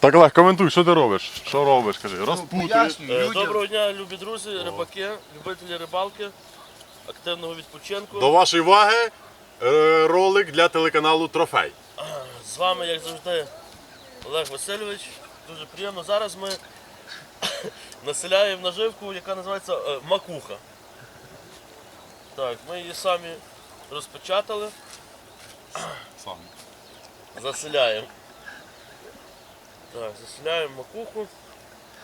Так, Олег, коментуй, що ти робиш? Що робиш, кажи, розпутуєш. Пояснюю Е, людям. Доброго дня, любі друзі, рибаки, любителі рибалки, активного відпочинку. До вашої уваги е, ролик для телеканалу Трофей. З вами, як завжди, Олег Васильович. Дуже приємно. Зараз ми населяємо наживку, яка називається е, макуха. Так, ми її самі розпечатали, Сам. Заселяємо. Так, заселяємо макуху.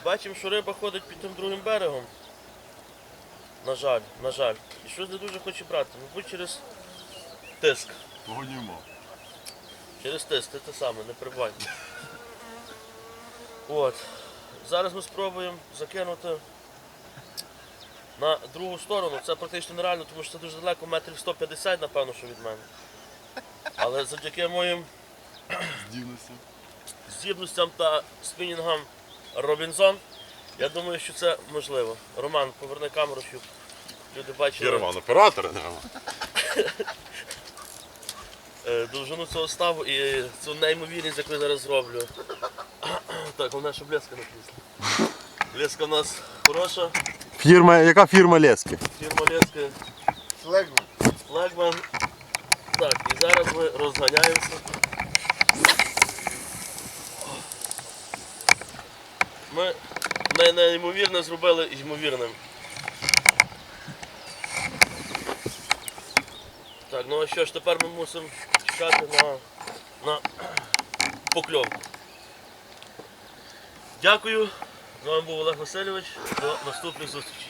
Бачимо, що риба ходить під тим другим берегом. На жаль, на жаль. І щось не дуже хоче брати. Мабуть, через тиск. Того нема. Через тест, це те саме, не прибай. От. Зараз ми спробуємо закинути на другу сторону. Це практично нереально, тому що це дуже далеко, метрів 150, напевно, що від мене. Але завдяки моїм Здібності. здібностям та спінінгам Робінзон, я думаю, що це можливо. Роман, поверни камеру, щоб люди бачили. Єрман, оператор, не е, довжину цього ставу і цю неймовірність, яку я зараз зроблю. Так, головне, щоб леска не трісла. Леска у нас хороша, Фірма, яка фірма Лески? фірма лески Флегман. Флагман. Так, і зараз ми розганяємося. Ми не- неймовірне зробили ймовірним. Так, ну а що ж, тепер ми мусимо чекати на, на покльовку. Дякую. З вами був Олег Васильович. До наступних зустрічей.